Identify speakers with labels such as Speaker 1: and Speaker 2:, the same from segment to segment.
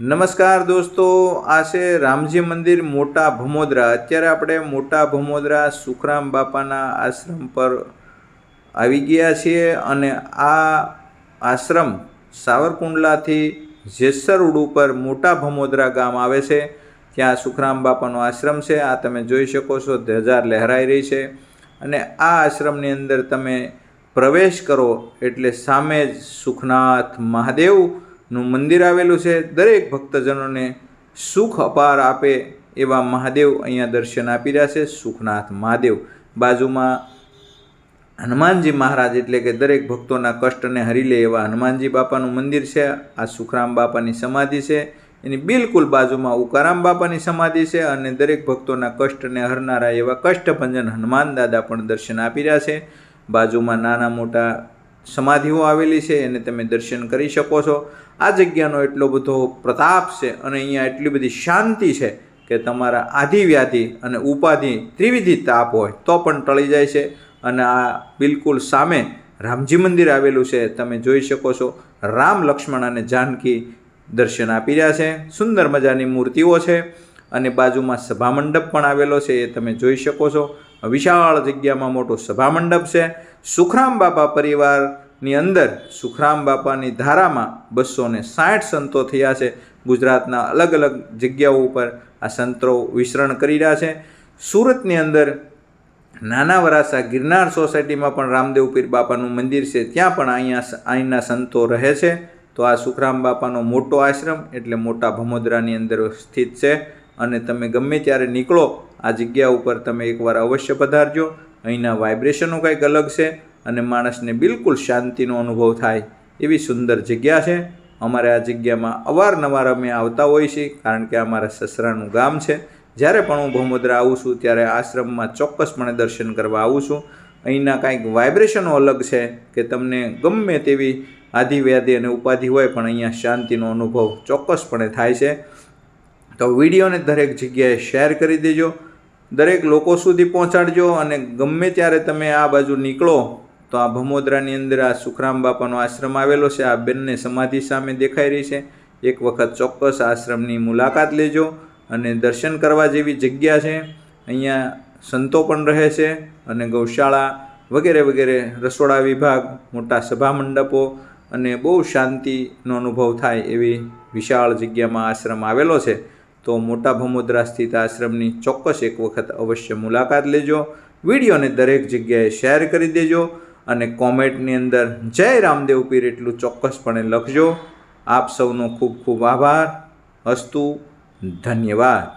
Speaker 1: નમસ્કાર દોસ્તો, આ છે રામજી મંદિર મોટા ભમોદરા. અત્યારે આપણે મોટા ભમોદરા સુખરામ બાપાના આશ્રમ પર આવી ગયા છીએ અને આ આશ્રમ સાવરકુંડલાથી જેસર રોડ ઉપર મોટા ભમોદરા ગામ આવે છે. ત્યાં સુખરામ બાપાનો આશ્રમ છે. આ તમે જોઈ શકો છો ધ્વજાર લહેરાઈ રહી છે. અને આ આશ્રમની અંદર તમે પ્રવેશ કરો એટલે સામે જ સુખનાથ મહાદેવનું મંદિર આવેલું છે. દરેક ભક્તજનોને સુખ અપાર આપે એવા મહાદેવ અહીંયા દર્શન આપી રહ્યા છે. સુખનાથ મહાદેવ. બાજુમાં હનુમાનજી મહારાજ એટલે કે દરેક ભક્તોના કષ્ટને હરી લે એવા હનુમાનજી બાપાનું મંદિર છે. આ સુખરામ બાપાની સમાધિ છે. એની બિલકુલ બાજુમાં ઉકારામ બાપાની સમાધિ છે અને દરેક ભક્તોના કષ્ટને હરનારા એવા કષ્ટભંજન હનુમાન દાદા પણ દર્શન આપી રહ્યા છે. બાજુમાં નાના મોટા સમાધિઓ આવેલી છે એને તમે દર્શન કરી શકો છો. આ જગ્યાનો એટલો બધો પ્રતાપ છે અને અહીંયા એટલી બધી શાંતિ છે કે તમારા આધિવ્યાધિ અને ઉપાધિ ત્રિવિધિ તાપ હોય તો પણ ટળી જાય છે. અને આ બિલકુલ સામે રામજી મંદિર આવેલું છે, તમે જોઈ શકો છો. રામ લક્ષ્મણ અને જાનકી દર્શન આપી રહ્યા છે. સુંદર મજાની મૂર્તિઓ છે અને બાજુમાં સભામંડપ પણ આવેલો છે, એ તમે જોઈ શકો છો. વિશાળ જગ્યામાં મોટો સભામંડપ છે. સુખરામ બાપા પરિવારની અંદર સુખરામ બાપાની ધારામાં બસો ને સાઠ સંતો થયા છે. ગુજરાતના અલગ અલગ જગ્યાઓ ઉપર આ સંતો વિશરણ કરી રહ્યા છે. સુરતની અંદર નાના વરાસા ગિરનાર સોસાયટીમાં પણ રામદેવ પીર બાપાનું મંદિર છે. ત્યાં પણ અહીંયા અહીંના સંતો રહે છે. તો આ સુખરામ બાપાનો મોટો આશ્રમ એટલે મોટા ભમોદરાની અંદર સ્થિત છે. અને તમે ગમે ત્યારે નીકળો, આ જગ્યા ઉપર તમે એકવાર અવશ્ય પધારજો. અહીંના વાઇબ્રેશનો કંઈક અલગ છે અને માણસને બિલકુલ શાંતિનો અનુભવ થાય એવી સુંદર જગ્યા છે. અમારે આ જગ્યામાં અવારનવાર અમે આવતા હોઈએ છીએ કારણ કે અમારા સસરાનું ગામ છે. જ્યારે પણ હું ભમોદરા આવું છું ત્યારે આશ્રમમાં ચોક્કસપણે દર્શન કરવા આવું છું. અહીંના કાંઈક વાઇબ્રેશનો અલગ છે કે તમને ગમે તેવી આધિવ્યાધિ અને ઉપાધિ હોય પણ અહીંયા શાંતિનો અનુભવ ચોક્કસપણે થાય છે. તો વિડીયોને દરેક જગ્યાએ શેર કરી દેજો. દરેક લોકો સુધી પહોંચાડજો અને ગમે ત્યારે તમે આ બાજુ નીકળો, તો આ ભમોદરાની અંદર આ સુખરામ બાપાનો આશ્રમ આવેલો છે. આ બેનને સમાધિ સામે દેખાઈ રહી છે. એક વખત ચોક્કસ આશ્રમની મુલાકાત લેજો અને દર્શન કરવા જેવી જગ્યા છે. અહીંયા સંતો પણ રહે છે અને ગૌશાળા વગેરે વગેરે, રસોડા વિભાગ, મોટા સભા મંડપો અને બહુ શાંતિનો અનુભવ થાય એવી વિશાળ જગ્યામાં આશ્રમ આવેલો છે. તો મોટા ભમોદરા સ્થિત આશ્રમની ચોક્કસ એક વખત અવશ્ય મુલાકાત લેજો. વિડીયોને દરેક જગ્યાએ શેર કરી દેજો અને કોમેન્ટની અંદર જય રામદેવ પીર એટલું ચોક્કસપણે લખજો. આપ સૌનો ખૂબ ખૂબ આભાર. અસ્તુ, ધન્યવાદ.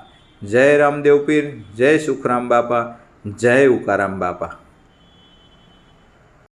Speaker 1: જય રામદેવ પીર, જય સુખરામ બાપા, જય ઉકારામ બાપા.